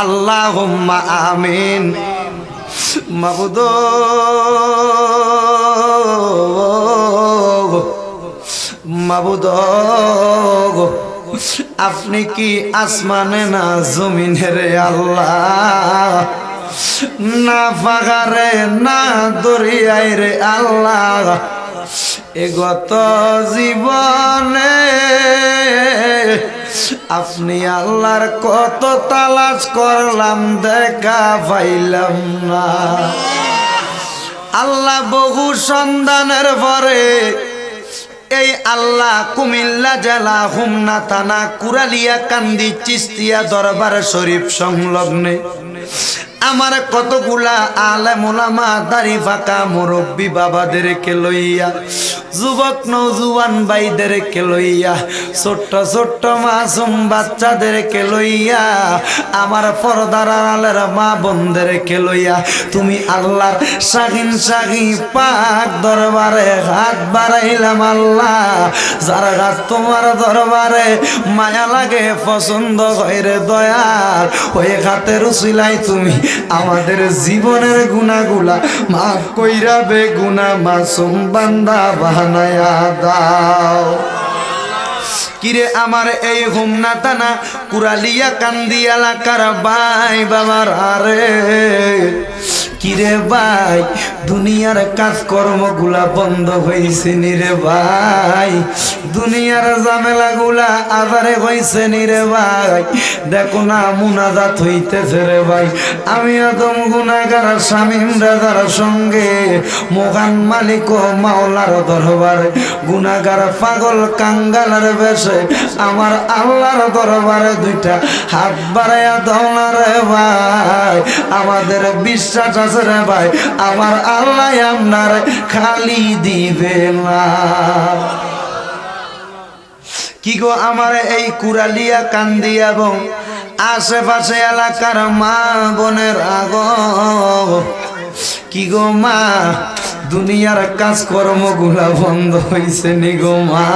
আল্লাহ আমিন। মাবুদ। মাবুদ। আপনি কি আসমানে না জমিনে রে আল্লাহ? না ফাগারে না দরিয়ায় রে আল্লাহ। এ গত জীবনে আপনি আল্লাহর কত তালাশ করলাম, দেখা পাইলাম না। আল্লাহ বহু সন্ধানের পরে এই আল্লাহ কুমিল্লা জেলা হুমনা থানা কুরালিয়া কান্দি চিস্তিয়া দরবার শরীফ সংলগ্নে আমার কতগুলা আলে মোলামা দাড়ি ফাঁকা, মুরব্বী বাবাদেরকে লইয়া, যুবক নৌজুয়ান ভাইদেরকে লইয়া, ছোট্ট ছোট্ট মাসুম বাচ্চাদেরকে লইয়া, আমার পর্দার আলের মা বোনদেরকে লইয়া, তুমি আল্লাহর শাহিন শাহি পাক দরবারে হাত বাড়াইলাম আল্লাহ। যারা গাছ তোমার দরবারে মায়া লাগে, পছন্দ হইরে দয়াল। ওই হাতের উসিলাই তুমি আমাদের জীবনের গুণাগুলা মাফ কইরা বে গুণা মাসুম বান্দা বানায়া দাও। কিরে আমার এই হুমনা তানা কুরালিয়া কান্দিয়ালা কার বাই বাবার আরে কিরে ভাই দুনিয়ার কাজকর্মগুলা বন্ধ হয়েছে নি রে ভাই। দুনিয়ার ঝামেলাগুলা আবারে হয়েছে নি রে ভাই। দেখো না মুনাজাত হইতেছে রে ভাই। আমি আদম গুনাগার স্বামীম রাজার সঙ্গে মোগান মালিক ও মাওলার দরবারে। গুনাগার পাগল কাঙ্গালার বেশে আমার আল্লাহর দরবারে দুইটা হাত বাড়াইয়া দাও রে ভাই। আমাদের বিশ্বাস আছে রে ভাই, আমার আল্লাহ আপনার খালি দিবে না। কি গো আমার এই কুরালিয়া কান্দি এবং আশেপাশে এলাকার মা বোনের আগ। কি গো মা, দুনিয়ার কাজকর্মগুলা বন্ধ হয়েছে নি গো মা?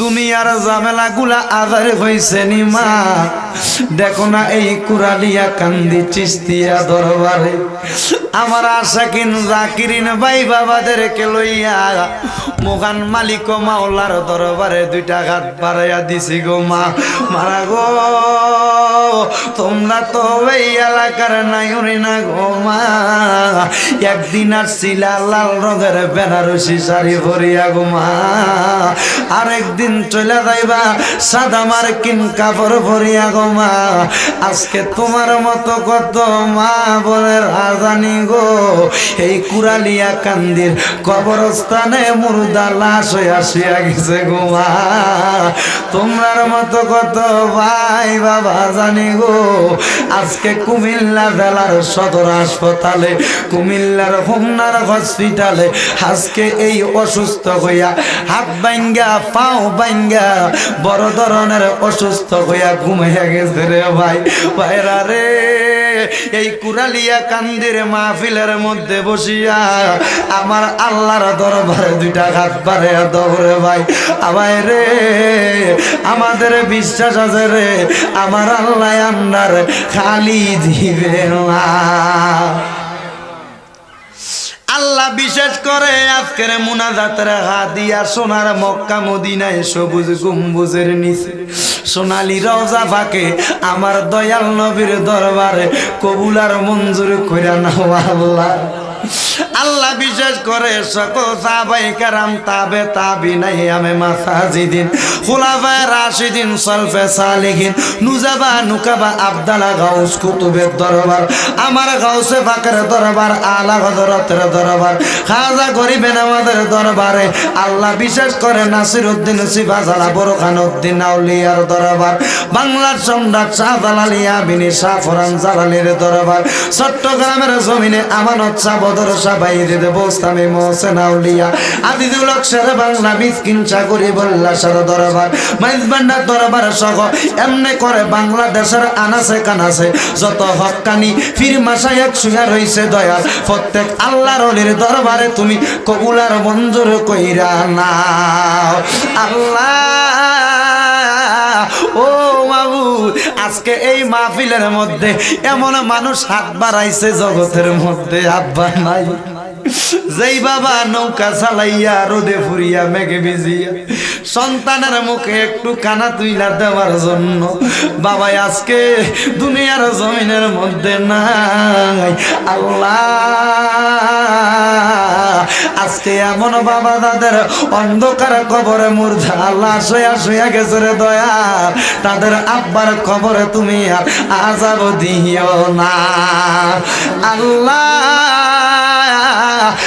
দুনিয়ার ঝামেলা গুলা আদার হয়েছে নি মা। দেখো না এই কুরালিয়া কান্দি চিস্তিয়া দরবারে। আমার আশা কিন জাকিরিন ভাই বাবাদেরকে লইয়া মোগান মালিক মাওলার দরবারে দুইটা হাত বাড়াইয়া দিছি গো মা। মারা গো, তোমরা তো এই এলাকার নাই না গো মা। একদিন আসছিলা লাল রঙের বেনারসি শাড়ি ভরিয়া গো মা। আরেকদিন চলে যাইবা, সাদা মার্কিন কাপড় ভরিয়া গো মা আজকে তোমার মতো কত মা বোনের আজানি গো। এই কুরালিয়া কান্দির কবরস্থানে মুর্দা লাশ হয়ে আসিয়া গেছে গো মা। মতো কত ভাই বাবা জানি গো। আজকে কুমিল্লা জেলার সদর হাসপাতালে, কুমিল্লার হোমনার হসপিটালে, আজকে এই অসুস্থ হইয়া হাত বাইঙ্গা পাও বাইঙ্গা বড় ধরনের অসুস্থ হইয়া ঘুমাইয়া গেছে রে ভাই। ভাইরা রে, এই কুরালিয়া কান্দির মাহফিলের মধ্যে বসিয়া আমার আল্লাহর দরবারে দুইটা হাত পারে দৌড়ে ভাই। আবাই রে, আমাদের বিশ্বাস আছে রে, আমার আল্লাহ আপনার খালি দিবে না আল্লাহ বিশেষ করে আজকের মুনাজাতের হাদিয়া সোনার মক্কা মদিনায় সবুজ গম্বুজের নিচে। সোনালি রওজা ফাঁকে আমার দয়াল নবীর দরবারে কবুলার মঞ্জুর কইরা নাও আল্লাহ। আল্লাহ বিশেষ করে সকল সাহাবাই কারাম, তাবে তাবি নাই আমি মাসাজিদিন, খুলাফায়ে রাশিদিন, সলফে সালিহিন, নুজাবা নুকাবা আবদালা গাউস কুতুবের দরবার, আমার গাউসে ফাকের দরবার, আলা হযরতের দরবার, খাজা গরিবে আমাদের দরবারে, আল্লাহ বিশেষ করে নাসির উদ্দিন সিফাজালা বোরখান উদ্দিন আউলিয়ার দরবার, বাংলার সম্রাট শাহজালাল ইয়াবিনী শাহ ফরান জালালির দরবার, চট্টগ্রামের জমিনে আমানত শাহ বদর শাহ বোস্তামি বাংলা মিসকিন দরবার। দরবার সহ করে বাংলাদেশের আনাসে কানাসে যত হকানি ফির এক প্রত্যেক আল্লাহর অলির দরবারে তুমি কবুলার মঞ্জুর কইরা নাও। আল্লাহ, ও মাবুদ আজকে এই মাহফিলের মধ্যে এমন মানুষ হাত বাড়াইছে জগতের মধ্যে আব্বা নাই যেই বাবা নৌকা চালাইয়া রোদে ফুরিয়া মেঘে ভিজিয়া সন্তানের মুখে একটু কানা তুইলা দেওয়ার জন্য। বাবাই আজকে দুনিয়ার জমিনের মধ্যে নাই। আল্লাহ, আজকে এমন বাবা তাদের অন্ধকার কবরে মূর্ধা আল্লাহ, শোয়া শোয়া গেছে রে দয়া তাদের আব্বার কবরে তুমি আর আজাব দিও না। আল্লাহ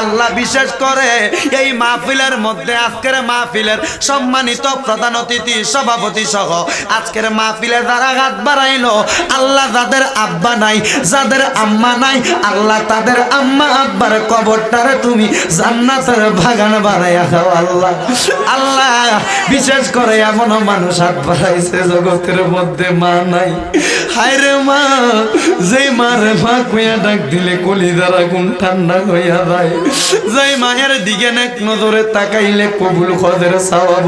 আল্লাহ বিশেষ করে এই মাহফিলের মধ্যে, আজকের মাহফিলের সম্মানিত প্রধান অতিথি, সভাপতি সহ আজকের মাহফিলে যারা হাত বাড়াইলো, আল্লাহ যাদের আব্বা নাই, যাদের আম্মা নাই, আল্লাহ তাদের আম্মা আব্বার কবরটারে তুমি জান্নাতের বাগান বানাইয়া দাও, আল্লাহ। আল্লাহ বিশেষ করে এমন মানুষ হাত বাড়াইছে, জগতের মধ্যে মা নাই। হায় মা যে মারে মা কুয়া ডাক দিলে কলি দ্বারা কোন ঠান্ডা হইয়া যায়। যেই মায়ের দিকে নেক নজরে তাকাইলে কবুল খদের সাওয়াব